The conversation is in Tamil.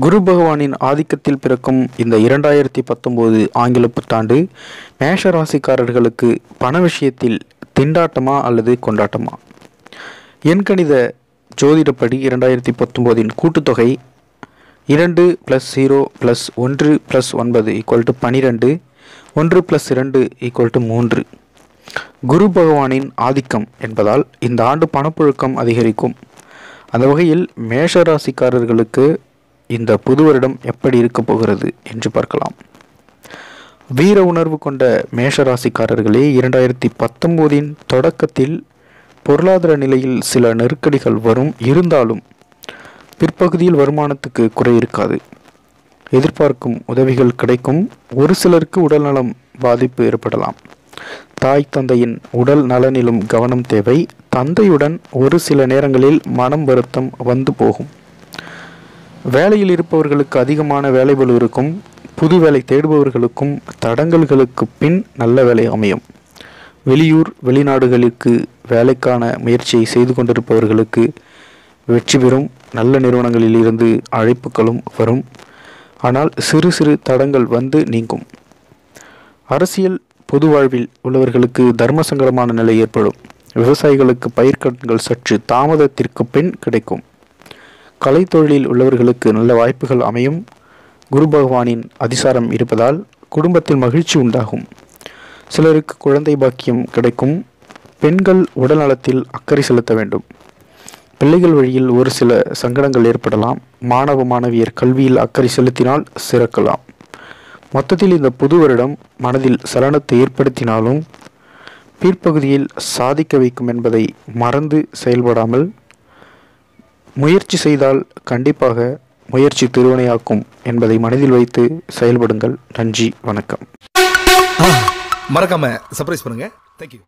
குரு பகவானின் ஆதிக்கத்தில் பிறக்கும் இந்த இரண்டாயிரத்தி பத்தொம்போது ஆங்கில புத்தாண்டு மேஷ ராசிக்காரர்களுக்கு பண விஷயத்தில் திண்டாட்டமா அல்லது கொண்டாட்டமா? எண்கணித ஜோதிடப்படி இரண்டாயிரத்தி பத்தொம்போதின் கூட்டுத்தொகை இரண்டு ப்ளஸ் ஜீரோ ப்ளஸ் ஒன்று ப்ளஸ் ஒன்பது ஈக்குவல் டு பனிரெண்டு ஒன்று ப்ளஸ் இரண்டு ஈக்குவல் டு மூன்று. குரு பகவானின் ஆதிக்கம் என்பதால் இந்த ஆண்டு பணப்புழக்கம் அதிகரிக்கும். அந்த வகையில் மேஷ ராசிக்காரர்களுக்கு இந்த புது வருடம் எப்படி இருக்க போகிறது என்று பார்க்கலாம். வீர உணர்வு கொண்ட மேஷ ராசிக்காரர்களே இரண்டாயிரத்தி பத்தொம்போதின் தொடக்கத்தில் பொருளாதார நிலையில் சில நெருக்கடிகள் வரும். இருந்தாலும் பிற்பகுதியில் வருமானத்துக்கு குறை இருக்காது. எதிர்பார்க்கும் உதவிகள் கிடைக்கும். ஒரு சிலருக்கு உடல்நலம் பாதிப்பு ஏற்படலாம். தாய் தந்தையின் உடல் நலனிலும் கவனம் தேவை. தந்தையுடன் ஒரு சில நேரங்களில் மனம் வருத்தம் வந்து போகும். வேலையில் இருப்பவர்களுக்கு அதிகமான வேலைகள் இருக்கும் புது வேலை தேடுபவர்களுக்கும் தடங்கல்களுக்கு பின் நல்ல வேலை அமையும். வெளியூர் வெளிநாடுகளுக்கு வேலைக்கான முயற்சியை செய்து கொண்டிருப்பவர்களுக்கு வெற்றி பெறும் நல்ல நிறுவனங்களில் இருந்து அழைப்புகளும் வரும். ஆனால் சிறு சிறு தடங்கள் வந்து நீங்கும். அரசியல் பொது வாழ்வில் உள்ளவர்களுக்கு தர்ம சங்கடமான நிலை ஏற்படும். விவசாயிகளுக்கு பயிர்க்கடன்கள் சற்று தாமதத்திற்கு பின் கிடைக்கும். கலைத்தொழிலில் உள்ளவர்களுக்கு நல்ல வாய்ப்புகள் அமையும். குரு பகவானின் அதிசாரம் இருப்பதால் குடும்பத்தில் மகிழ்ச்சி உண்டாகும். சிலருக்கு குழந்தை பாக்கியம் கிடைக்கும். பெண்கள் உடல் நலத்தில் அக்கறை செலுத்த வேண்டும். பிள்ளைகள் வழியில் ஒரு சில சங்கடங்கள் ஏற்படலாம். மாணவ மாணவியர் கல்வியில் அக்கறை செலுத்தினால் சிறக்கலாம். மொத்தத்தில் இந்த புது வருடம் மனதில் சலனத்தை ஏற்படுத்தினாலும் பிற்பகுதியில் சாதிக்க வைக்கும் என்பதை மறந்து செயல்படாமல் முயற்சி செய்தால் கண்டிப்பாக முயற்சி திருவினையாக்கும் என்பதை மனதில் வைத்து செயல்படுங்கள். நன்றி வணக்கம். மறக்காம சர்ப்ரைஸ் பண்ணுங்க. தேங்க்யூ